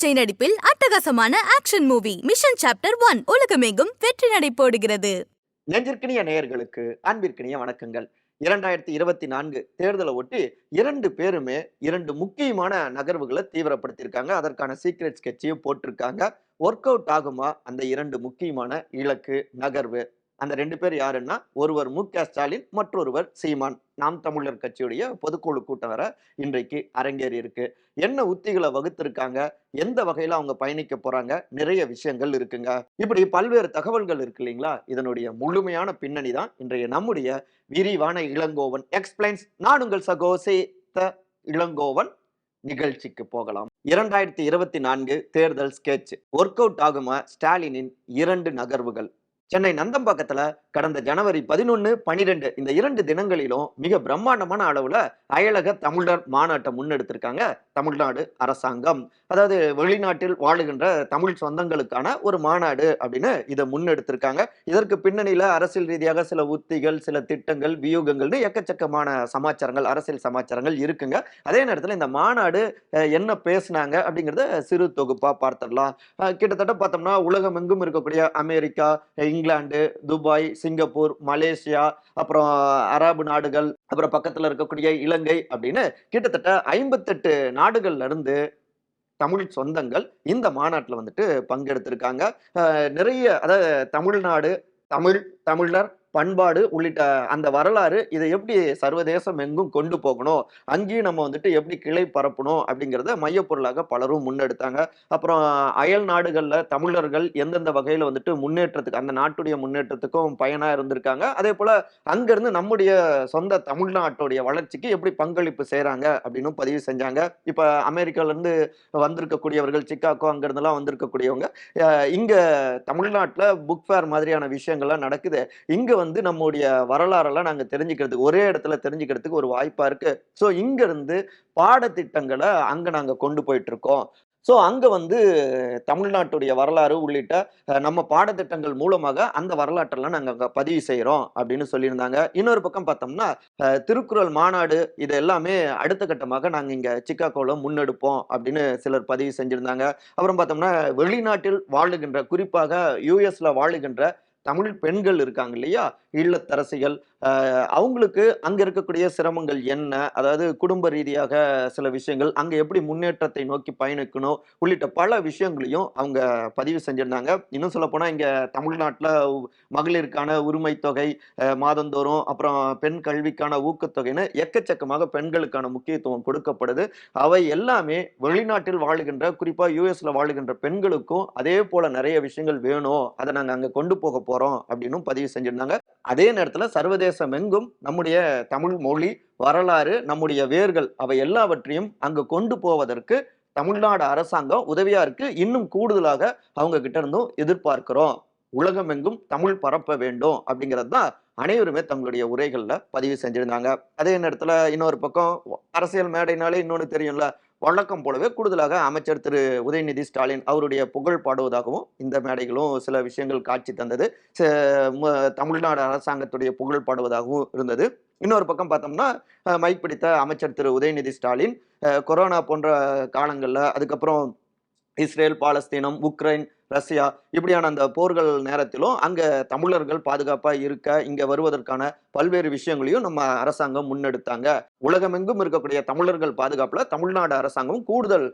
விஜய் நடிப்பில் அட்டகாசமான action movie mission chapter one உலகமெங்கும் வெற்றி நடை போடுகிறது. நெஞ்சிற்கினிய நேயர்களுக்கு அன்பிற்கினிய வணக்கங்கள். இரண்டாயிரத்தி இருபத்தி நான்கு தேர்தலை ஒட்டி இரண்டு பேருமே இரண்டு முக்கியமான நகர்வுகளை தீவிரப்படுத்தியிருக்காங்க. அதற்கான சீக்ரெட் ஸ்கெட்சையும் போட்டிருக்காங்க. ஒர்க் அவுட் ஆகுமா அந்த இரண்டு முக்கியமான இலக்கு நகர்வு? அந்த ரெண்டு பேர் யாருன்னா ஒருவர் மு. க. ஸ்டாலின் மற்றொருவர் சீமான். நாம் தமிழர் கட்சியுடைய பொதுக்குழு கூட்டம் வர இன்றைக்கு அரங்கேறி இருக்கு. என்ன உத்திகளை வகுத்திருக்காங்க? எந்த வகையில அவங்க பயணிக்க போறாங்க? நிறைய விஷயங்கள் இருக்குங்க. இப்படி பல்வேறு தகவல்கள் இருக்கு இல்லைங்களா? இதனுடைய முழுமையான பின்னணி தான் இன்றைய நம்முடைய விரிவான இளங்கோவன் எக்ஸ்பிளைன்ஸ். நான் உங்கள் சகோசே இளங்கோவன். நிகழ்ச்சிக்கு போகலாம். இரண்டாயிரத்தி இருபத்தி நான்கு தேர்தல் ஸ்கெட்ச். ஒர்க் அவுட் ஆகுமா ஸ்டாலினின் இரண்டு நகர்வுகள்? சென்னை நந்தம்பாக்கத்தில் கடந்த ஜனவரி பதினொன்று பனிரெண்டு இந்த இரண்டு தினங்களிலும் மிக பிரம்மாண்டமான அளவுல அயலக தமிழர் மாநாட்டை முன்னெடுத்திருக்காங்க. தமிழ்நாடு அரசாங்கம். அதாவது வெளிநாட்டில் வாழுகின்ற தமிழ் சொந்தங்களுக்கான ஒரு மாநாடு அப்படின்னு இதை முன்னெடுத்திருக்காங்க. இதற்கு பின்னணியில அரசியல் ரீதியாக சில உத்திகள் சில திட்டங்கள் வியூகங்கள்னு எக்கச்சக்கமான சமாச்சாரங்கள் அரசியல் சமாச்சாரங்கள் இருக்குங்க. அதே நேரத்தில் இந்த மாநாடு என்ன பேசுனாங்க அப்படிங்கிறத சிறு தொகுப்பா பார்த்துடலாம். கிட்டத்தட்ட பார்த்தோம்னா உலகம் எங்கும் இருக்கக்கூடிய America England Dubai Singapore Malaysia அப்புறம் அரபு நாடுகள் அப்புறம் பக்கத்தில் இருக்கக்கூடிய இலங்கை அப்படின்னு கிட்டத்தட்ட ஐம்பத்தெட்டு நாடுகள்ல இருந்து தமிழ் சொந்தங்கள் இந்த மாநாட்டில் வந்துட்டு பங்கெடுத்திருக்காங்க. நிறைய அதாவது தமிழ்நாடு தமிழ் தமிழர் பண்பாடு உள்ளிட்ட அந்த வரலாறு இதை எப்படி சர்வதேசம் எங்கும் கொண்டு போகணும் அங்கேயும் நம்ம வந்துட்டு எப்படி கிளை பரப்பணும் அப்படிங்கிறத மையப்பொருளாக பலரும் முன்னெடுத்தாங்க. அப்புறம் அயல் நாடுகளில் தமிழர்கள் எந்தெந்த வகையில் வந்துட்டு முன்னேற்றத்துக்கு அந்த நாட்டுடைய முன்னேற்றத்துக்கும் பயனாக இருந்திருக்காங்க. அதே போல் அங்கேருந்து நம்முடைய சொந்த தமிழ்நாட்டுடைய வளர்ச்சிக்கு எப்படி பங்களிப்பு செய்கிறாங்க அப்படின்னு பதிவு செஞ்சாங்க. இப்போ அமெரிக்காவிலேருந்து வந்திருக்கக்கூடியவர்கள் சிக்காகோ அங்கேருந்துலாம் வந்திருக்கக்கூடியவங்க இங்கே தமிழ்நாட்டில் புக் ஃபேர் மாதிரியான விஷயங்கள்லாம் நடக்குது. இங்கே வந்து நம்முடைய வரலாறெல்லாம் நாங்கள் தெரிஞ்சுக்கிறதுக்கு ஒரே இடத்துல தெரிஞ்சுக்கிறதுக்கு ஒரு வாய்ப்பாக இருக்குது ஸோ இங்கேருந்து பாடத்திட்டங்களை அங்க நாங்கள் கொண்டு போயிட்டுருக்கோம். ஸோ அங்கே வந்து தமிழ்நாட்டுடைய வரலாறு உள்ளிட்ட நம்ம பாடத்திட்டங்கள் மூலமாக அந்த வரலாற்றெல்லாம் நாங்கள் அங்கே பதிவு செய்கிறோம் அப்படின்னு சொல்லியிருந்தாங்க. இன்னொரு பக்கம் பார்த்தோம்னா திருக்குறள் மாநாடு இது எல்லாமே அடுத்த கட்டமாக நாங்கள் இங்கே சிக்காகோவில் முன்னெடுப்போம் அப்படின்னு சிலர் பதிவு செஞ்சுருந்தாங்க. அப்புறம் பார்த்தோம்னா வெளிநாட்டில் வாழுகின்ற குறிப்பாக யூஎஸ்ல வாழுகின்ற தமிழ் பெண்கள் இருக்காங்க இல்லையா? இல்லத்தரசிகள் அவங்களுக்கு அங்கே இருக்கக்கூடிய சிரமங்கள் என்ன? அதாவது குடும்ப ரீதியாக சில விஷயங்கள் அங்கே எப்படி முன்னேற்றத்தை நோக்கி பயணிக்கணும்? உள்ளிட்ட பல விஷயங்களையும் அவங்க பதிவு செஞ்சுருந்தாங்க. இன்னும் சொல்லப்போனால் இங்கே தமிழ்நாட்டில் மகளிருக்கான உரிமை தொகை மாதந்தோறும் அப்புறம் பெண் கல்விக்கான ஊக்கத்தொகைன்னு எக்கச்சக்கமாக பெண்களுக்கான முக்கியத்துவம் கொடுக்கப்படுது. அவை எல்லாமே வெளிநாட்டில் வாழுகின்ற குறிப்பாக யூஎஸ்ல வாழுகின்ற பெண்களுக்கும் அதே போல நிறைய விஷயங்கள் வேணும். அதை நாங்கள் அங்கே கொண்டு போக போகிறோம் அப்படின்னு பதிவு செஞ்சுருந்தாங்க. அதே நேரத்தில் சர்வதேச தேசம் எங்கும் நம்முடைய தமிழ் மொழி வரலாறு நம்முடைய வேர்கள் அவை எல்லாவற்றையும் அங்கு கொண்டு போவதற்கு தமிழ்நாடு அரசாங்கம் உதவியா இருக்கு. இன்னும் கூடுதலாக அவங்க கிட்ட இருந்தும் எதிர்பார்க்கிறோம். உலகமெங்கும் தமிழ் பரப்ப வேண்டும் அப்படிங்கிறது தான் அனைவருமே தங்களுடைய உரைகளில் பதிவு செஞ்சிருந்தாங்க. அதே நேரத்தில் இன்னொரு பக்கம் அரசியல் மேடைனாலே இன்னொன்று தெரியும்ல வழக்கம் போலவே கூடுதலாக அமைச்சர் திரு. உதயநிதி ஸ்டாலின் அவருடைய புகழ் பாடுவதாகவும் இந்த மேடைகளும் சில விஷயங்கள் காட்சி தந்தது. ச- தமிழ்நாடு அரசாங்கத்துடைய புகழ் பாடுவதாகவும் இருந்தது. இன்னொரு பக்கம் பார்த்தோம்னா மைக் பிடித்த அமைச்சர் திரு. உதயநிதி ஸ்டாலின் கொரோனா போன்ற காலங்களில் அதுக்கப்புறம் இஸ்ரேல் பாலஸ்தீனம் உக்ரைன் ரஷ்யா இப்படியான அந்த போர்கள் நேரத்திலும் அங்கே தமிழர்கள் பாதுகாப்பாக இருக்க இங்கே வருவதற்கான பல்வேறு விஷயங்களையும் நம்ம அரசாங்கம் முன்னெடுத்தாங்க. உலகமெங்கும் இருக்கக்கூடிய தமிழர்கள் பாதுகாப்பில் தமிழ்நாடு அரசாங்கம் கூடுதல்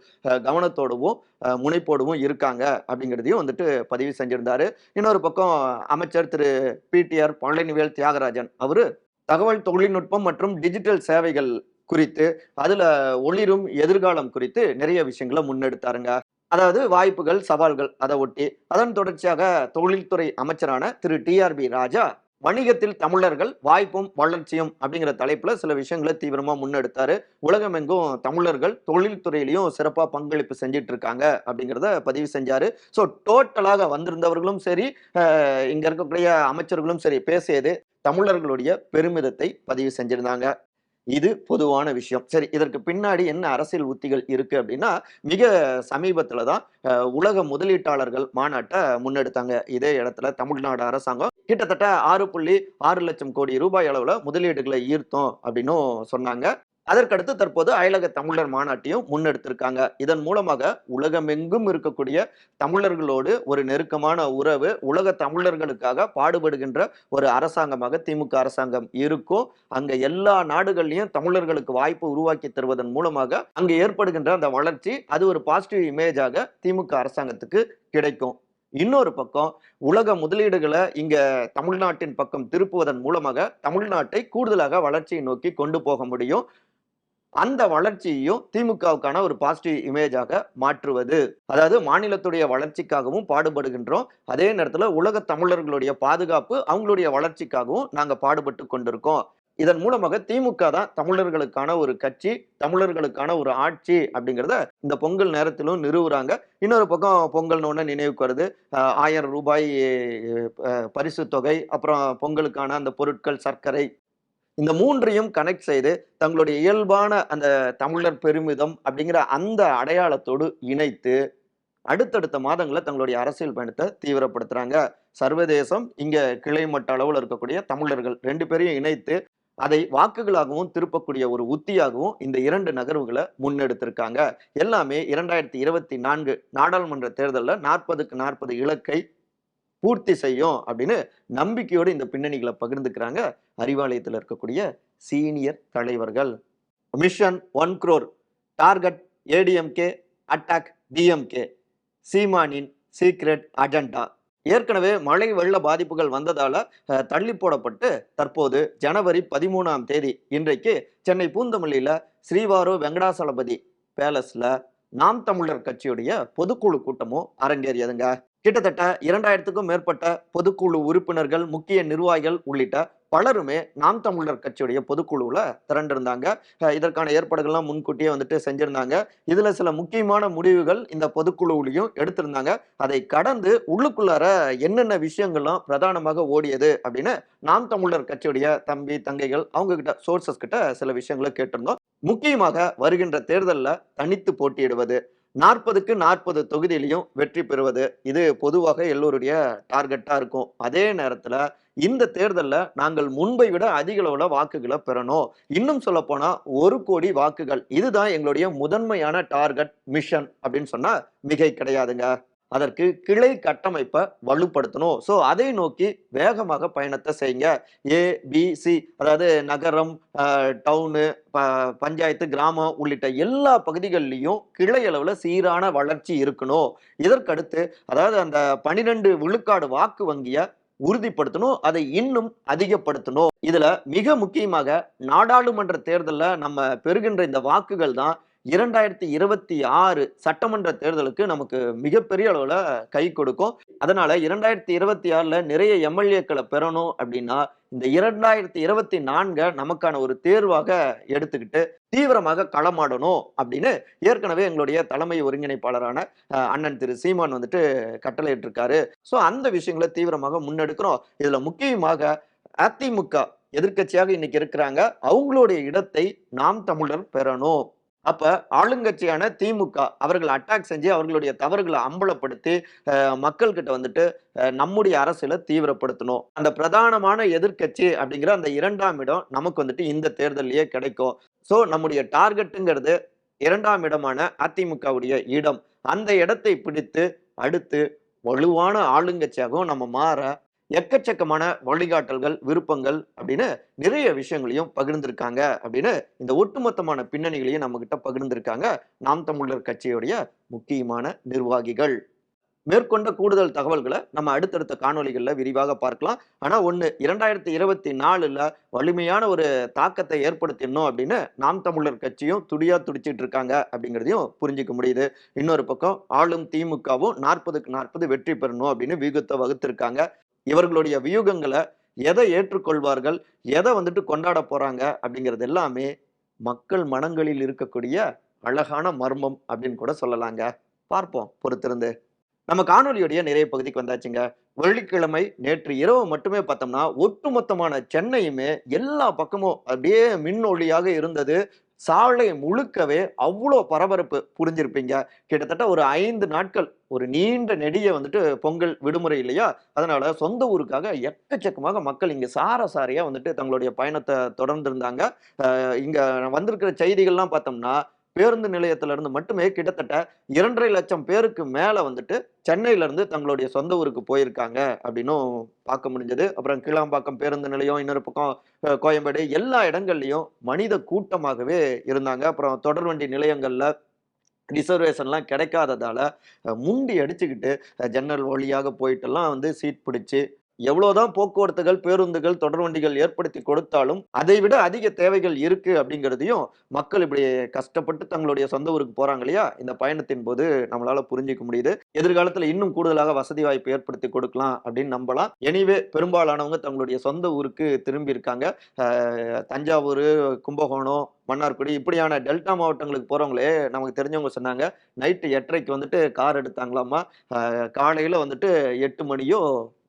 கவனத்தோடவும் முனைப்போடவும் இருக்காங்க அப்படிங்கிறதையும் வந்துட்டு பதிவு செஞ்சிருந்தாரு. இன்னொரு பக்கம் அமைச்சர் திரு. பிடிஆர் பழனிவேல் தியாகராஜன் அவர் தகவல் தொழில்நுட்பம் மற்றும் டிஜிட்டல் சேவைகள் குறித்து அதில் ஒளிரும் எதிர்காலம் குறித்து நிறைய விஷயங்களை முன்னெடுத்தாருங்க. அதாவது வாய்ப்புகள் சவால்கள் அதை ஒட்டி அதன் தொடர்ச்சியாக தொழில்துறை அமைச்சரான திரு டிஆர்பி ராஜா வணிகத்தில் தமிழர்கள் வாய்ப்பும் வளர்ச்சியும் அப்படிங்கிற தலைப்புல சில விஷயங்களை தீவிரமா முன்னெடுத்தாரு. உலகமெங்கும் தமிழர்கள் தொழில்துறையிலையும் சிறப்பா பங்களிப்பு செஞ்சிட்டு இருக்காங்க அப்படிங்கிறத பதிவு செஞ்சாரு. ஸோ டோட்டலாக வந்திருந்தவர்களும் சரி இங்க இருக்கக்கூடிய அமைச்சர்களும் சரி பேசியது தமிழர்களுடைய பெருமிதத்தை பதிவு செஞ்சிருந்தாங்க. இது பொதுவான விஷயம். சரி இதற்கு பின்னாடி என்ன அரசியல் உத்திகள் இருக்கு அப்படின்னா மிக சமீபத்துல தான் உலக முதலீட்டாளர்கள் மாநாட்டை முன்னெடுத்தாங்க. இதே இடத்துல தமிழ்நாடு அரசாங்கம் கிட்டத்தட்ட ஆறு புள்ளி ஆறு லட்சம் கோடி ரூபாய் அளவுல முதலீடுகளை ஈர்த்தோம் அப்படின்னும் சொன்னாங்க. அதற்கடுத்து தற்போது அயலக தமிழர் மாநாட்டையும் முன்னெடுத்திருக்காங்க. இதன் மூலமாக உலகமெங்கும் இருக்கக்கூடிய தமிழர்களோடு ஒரு நெருக்கமான உறவு உலக தமிழர்களுக்காக பாடுபடுகின்ற ஒரு அரசாங்கமாக திமுக அரசாங்கம் இருக்கும். அங்க எல்லா நாடுகள்லையும் தமிழர்களுக்கு வாய்ப்பு உருவாக்கி தருவதன் மூலமாக அங்கு ஏற்படுகின்ற அந்த வளர்ச்சி அது ஒரு பாசிட்டிவ் இமேஜாக திமுக அரசாங்கத்துக்கு கிடைக்கும். இன்னொரு பக்கம் உலக முதலீடுகளை இங்க தமிழ்நாட்டின் பக்கம் திருப்புவதன் மூலமாக தமிழ்நாட்டை கூடுதலாக வளர்ச்சியை நோக்கி கொண்டு போக முடியும். அந்த வளர்ச்சியையும் திமுகவுக்கான ஒரு பாசிட்டிவ் இமேஜாக மாற்றுவது. அதாவது மாநிலத்துடைய வளர்ச்சிக்காகவும் பாடுபடுகின்றோம். அதே நேரத்தில் உலக தமிழர்களுடைய பாதுகாப்பு அவங்களுடைய வளர்ச்சிக்காகவும் நாங்கள் பாடுபட்டு கொண்டிருக்கோம். இதன் மூலமாக திமுக தான் தமிழர்களுக்கான ஒரு கட்சி தமிழர்களுக்கான ஒரு ஆட்சி அப்படிங்கிறத இந்த பொங்கல் நேரத்திலும் நிறுவுறாங்க. இன்னொரு பக்கம் பொங்கல்னு ஒன்று நினைவுக்கு வருது. ஆயிரம் ரூபாய் பரிசு தொகை அப்புறம் பொங்கலுக்கான அந்த பொருட்கள் சர்க்கரை இந்த மூன்றையும் கனெக்ட் செய்து தங்களுடைய இயல்பான அந்த தமிழர் பெருமிதம் அப்படிங்கிற அந்த அடையாளத்தோடு இணைத்து அடுத்தடுத்த மாதங்களில் தங்களுடைய அரசியல் பயணத்தை தீவிரப்படுத்துறாங்க. சர்வதேசம் இங்க கிளை மட்ட அளவில் இருக்கக்கூடிய தமிழர்கள் ரெண்டு பேரையும் இணைத்து அதை வாக்குகளாகவும் திருப்பக்கூடிய ஒரு உத்தியாகவும் இந்த இரண்டு நகர்வுகளை முன்னெடுத்திருக்காங்க. எல்லாமே இரண்டாயிரத்தி இருபத்தி நான்கு நாடாளுமன்ற தேர்தலில் நாற்பதுக்கு நாற்பது இலக்கை பூர்த்தி செய்யும் அப்படின்னு நம்பிக்கையோடு இந்த பின்னணிகளை பகிர்ந்துக்கிறாங்க. அறிவாலயத்தில் இருக்கக்கூடிய சீனியர் தலைவர்கள். Mission one crore target ADMK attack DMK சீமானின் secret agenda ஏற்கனவே மழை வெள்ள பாதிப்புகள் வந்ததால தள்ளி போடப்பட்டு தற்போது ஜனவரி பதிமூணாம் தேதி இன்றைக்கு சென்னை பூந்தமல்லியில ஸ்ரீவாரு வெங்கடாசலபதி பேலஸ்ல நாம் தமிழர் கட்சியுடைய பொதுக்குழு கூட்டமும் அரங்கேறியதுங்க. கிட்டத்தட்ட இரண்டாயிரத்துக்கும் மேற்பட்ட பொதுக்குழு உறுப்பினர்கள் முக்கிய நிர்வாகிகள் உள்ளிட்ட பலருமே நாம் தமிழர் கட்சியுடைய பொதுக்குழுவில் திரண்டிருந்தாங்க. இதற்கான ஏற்பாடுகள்லாம் முன்கூட்டியே வந்துட்டு செஞ்சிருந்தாங்க. இதில் சில முக்கியமான முடிவுகள் இந்த பொதுக்குழுவிலையும் எடுத்திருந்தாங்க. அதை கடந்து உள்ளுக்குள்ளார என்னென்ன விஷயங்கள்லாம் பிரதானமாக ஓடியது அப்படின்னு நாம் தமிழர் கட்சியுடைய தம்பி தங்கைகள் அவங்க கிட்ட சோர்சஸ் கிட்ட சில விஷயங்களை கேட்டிருந்தோம். முக்கியமாக வருகின்ற தேர்தலில் தனித்து போட்டியிடுவது நாற்பதுக்கு நாற்பது தொகுதியிலையும் வெற்றி பெறுவது. இது பொதுவாக எல்லோருடைய டார்கெட்டாக இருக்கும். அதே நேரத்தில் இந்த தேர்தலில் நாங்கள் முன்பை விட அதிக அளவில் வாக்குகளை பெறணும். இன்னும் சொல்ல ஒரு கோடி வாக்குகள். இதுதான் எங்களுடைய முதன்மையான டார்கெட் மிஷன் அப்படின்னு சொன்னால் மிகை கிடையாதுங்க. அதற்கு கிளை கட்டமைப்பை வலுப்படுத்தணும். ஸோ அதை நோக்கி வேகமாக பயணத்தை செய்யுங்க. ஏ அதாவது நகரம் டவுனு பஞ்சாயத்து கிராமம் உள்ளிட்ட எல்லா பகுதிகள்லையும் கிளை அளவில் சீரான வளர்ச்சி இருக்கணும். இதற்கடுத்து அதாவது அந்த பனிரெண்டு விழுக்காடு வாக்கு வங்கியை உறுதிப்படுத்தணும். அதை இன்னும் அதிகப்படுத்தணும். இதுல மிக முக்கியமாக நாடாளுமன்ற தேர்தலில் நம்ம பெறுகின்ற இந்த வாக்குகள் தான் இரண்டாயிரத்தி இருபத்தி ஆறு சட்டமன்ற தேர்தலுக்கு நமக்கு மிகப்பெரிய அளவில் கை கொடுக்கும். அதனால இரண்டாயிரத்தி இருபத்தி ஆறில் நிறைய எம்எல்ஏக்களை பெறணும் அப்படின்னா இந்த இரண்டாயிரத்தி இருபத்தி நான்கை நமக்கான ஒரு தேர்வாக எடுத்துக்கிட்டு தீவிரமாக களமாடணும் அப்படின்னு ஏற்கனவே எங்களுடைய தலைமை ஒருங்கிணைப்பாளரான அண்ணன் திரு சீமான் வந்துட்டு கட்டளையிட்டிருக்காரு. ஸோ அந்த விஷயங்களை தீவிரமாக முன்னெடுக்கிறோம். இதில் முக்கியமாக அதிமுக எதிர்க்கட்சியாக இன்னைக்கு இருக்கிறாங்க. அவங்களுடைய இடத்தை நாம் தமிழர் பெறணும். அப்ப ஆளுங்கட்சியான திமுக அவர்கள் அட்டாக் செஞ்சு அவர்களுடைய தவறுகளை அம்பலப்படுத்தி மக்கள்கிட்ட வந்துட்டு நம்முடைய அரசியலை தீவிரப்படுத்தணும். அந்த பிரதானமான எதிர்க்கட்சி அப்படிங்கிற அந்த இரண்டாம் இடம் நமக்கு வந்துட்டு இந்த தேர்தலையே கிடைக்கும். ஸோ நம்முடைய டார்கெட்டுங்கிறது இரண்டாம் இடமான அதிமுகவுடைய இடம். அந்த இடத்தை பிடித்து அடுத்து வலுவான ஆளுங்கட்சியாகவும் நம்ம மாற எக்கச்சக்கமான வழிகாட்டல்கள் விருப்பங்கள் அப்படின்னு நிறைய விஷயங்களையும் பகிர்ந்திருக்காங்க அப்படின்னு இந்த ஒட்டுமொத்தமான பின்னணிகளையும் நம்ம கிட்ட பகிர்ந்திருக்காங்க நாம் தமிழர் கட்சியுடைய முக்கியமான நிர்வாகிகள். மேற்கொண்ட கூடுதல் தகவல்களை நம்ம அடுத்தடுத்த காணொளிகளில் விரிவாக பார்க்கலாம். ஆனால் ஒன்று இரண்டாயிரத்தி இருபத்தி நாலில் வலிமையான ஒரு தாக்கத்தை ஏற்படுத்திடணும் அப்படின்னு நாம் தமிழர் கட்சியும் துடியாக துடிச்சிட்டு இருக்காங்க அப்படிங்கிறதையும் புரிஞ்சிக்க முடியுது. இன்னொரு பக்கம் ஆளும் திமுகவும் நாற்பதுக்கு நாற்பது வெற்றி பெறணும் அப்படின்னு வியூகத்தை வகுத்திருக்காங்க. இவர்களுடைய வியூகங்களை எதை ஏற்றுக்கொள்வார்கள் எதை வந்துட்டு கொண்டாட போறாங்க அப்படிங்கிறது எல்லாமே மக்கள் மனங்களில் இருக்கக்கூடிய அழகான மர்மம் அப்படின்னு கூட சொல்லலாங்க. பார்ப்போம் பொறுத்திருந்து. நம்ம காணொலியுடைய நிறைய பகுதிக்கு வந்தாச்சுங்க. வெள்ளிக்கிழமை நேற்று இரவு மட்டுமே பார்த்தோம்னா ஒட்டுமொத்தமான சென்னையுமே எல்லா பக்கமும் அப்படியே மின் இருந்தது. சாலை முழுக்கவே அவ்வளோ பரபரப்பு புரிஞ்சிருப்பீங்க. கிட்டத்தட்ட ஒரு ஐந்து நாட்கள் ஒரு நீண்ட நெடிய வந்துட்டு பொங்கல் விடுமுறை இல்லையா? அதனால சொந்த ஊருக்காக எக்கச்சக்கமாக மக்கள் இங்கே சார சாரையாக வந்துட்டு தங்களுடைய பயணத்தை தொடர்ந்து இருந்தாங்க வந்திருக்கிற செய்திகள்லாம் பார்த்தோம்னா பேருந்து நிலையத்துல இருந்து மட்டுமே கிட்டத்தட்ட இரண்டரை லட்சம் பேருக்கு மேல வந்துட்டு சென்னையில இருந்து தங்களுடைய சொந்த ஊருக்கு போயிருக்காங்க அப்படின்னும் பார்க்க முடிஞ்சது. அப்புறம் கீழாம்பாக்கம் பேருந்து நிலையம் இன்னொரு பக்கம் கோயம்பேடு எல்லா இடங்கள்லையும் மனித கூட்டமாகவே இருந்தாங்க. அப்புறம் தொடர்வண்டி நிலையங்கள்ல ரிசர்வேஷன்லாம் கிடைக்காததால முண்டி அடிச்சுக்கிட்டு ஜன்னல் வழியாக போயிட்டெல்லாம் வந்து சீட் பிடிச்சி எவ்வளவுதான் போக்குவரத்துகள் பேருந்துகள் தொடர்வண்டிகள் ஏற்படுத்தி கொடுத்தாலும் அதை விட அதிக தேவைகள் இருக்கு அப்படிங்கிறதையும் மக்கள் இப்படி கஷ்டப்பட்டு தங்களுடைய சொந்த ஊருக்கு போறாங்க இல்லையா? இந்த பயணத்தின் போது நம்மளால புரிஞ்சிக்க முடியுது. எதிர்காலத்துல இன்னும் கூடுதலாக வசதி வாய்ப்பு ஏற்படுத்தி கொடுக்கலாம் அப்படின்னு நம்பலாம். எனிவே பெரும்பாலானவங்க தங்களுடைய சொந்த ஊருக்கு திரும்பி இருக்காங்க. தஞ்சாவூர் கும்பகோணம் மன்னார்குடி இப்படியான டெல்டா மாவட்டங்களுக்கு போகிறவங்களே நமக்கு தெரிஞ்சவங்க சொன்னாங்க நைட்டு எட்டரைக்கு வந்துட்டு கார் எடுத்தாங்களாமா காலையில் வந்துட்டு எட்டு மணியோ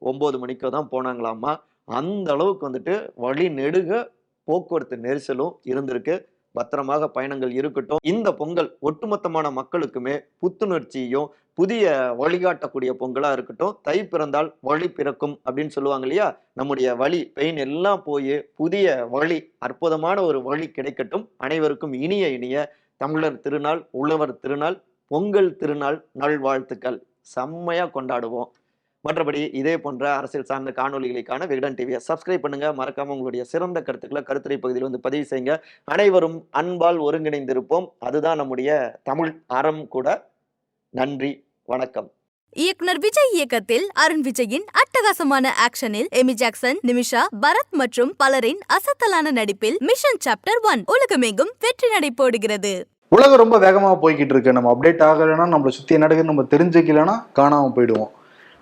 ஒம்பது மணிக்கோ தான் போனாங்களாமா அந்த அளவுக்கு வந்துட்டு வழி நெடுக போக்குவரத்து நெரிசலும் இருந்திருக்கு. பத்திரமாக பயணங்கள் இருக்கட்டும். இந்த பொங்கல் ஒட்டுமொத்தமான மக்களுக்குமே புத்துணர்ச்சியும் புதிய வழிகாட்டக்கூடிய பொங்கலா இருக்கட்டும். தை பிறந்தால் வழி பிறக்கும் அப்படின்னு சொல்லுவாங்க இல்லையா? நம்முடைய வழி பெயின் எல்லாம் போய் புதிய வழி அற்புதமான ஒரு வழி கிடைக்கட்டும். அனைவருக்கும் இனிய இனிய தமிழர் திருநாள் உழவர் திருநாள் பொங்கல் திருநாள் நல்வாழ்த்துக்கள். செம்மையா கொண்டாடுவோம். மற்றபடி இதே போன்ற அரசியல் சார்ந்த காணொலிகளுக்கான விகடன் டிவியை சப்ஸ்கிரைப் பண்ணுங்க. மறக்காம உங்களுடைய சிறந்த கருத்துக்களை கருத்துரை பகுதியில் வந்து பதிவு செய்யுங்க. அனைவரும் அன்பால் ஒருங்கிணைந்திருப்போம். அதுதான் நம்முடைய தமிழ் அறம் கூட. நன்றி. வணக்கம். இயக்குனர் விஜய் இயக்கத்தில் அருண் விஜயின் அட்டகாசமான ஆக்ஷனில் எமி ஜாக்சன் நிமிஷா பரத் மற்றும் பலரின் அசத்தலான நடிப்பில் மிஷன் சாப்டர் ஒன் உலகமெங்கும் வெற்றி நடை போடுகிறது. உலகம் ரொம்ப வேகமாக போய்கிட்டு இருக்கு. நம்ம அப்டேட் ஆகலைன்னா நம்மளை சுற்றி என்ன நடக்குதுன்னு நம்ம தெரிஞ்சுக்கலைன்னா காணாமல் போயிடுவோம்.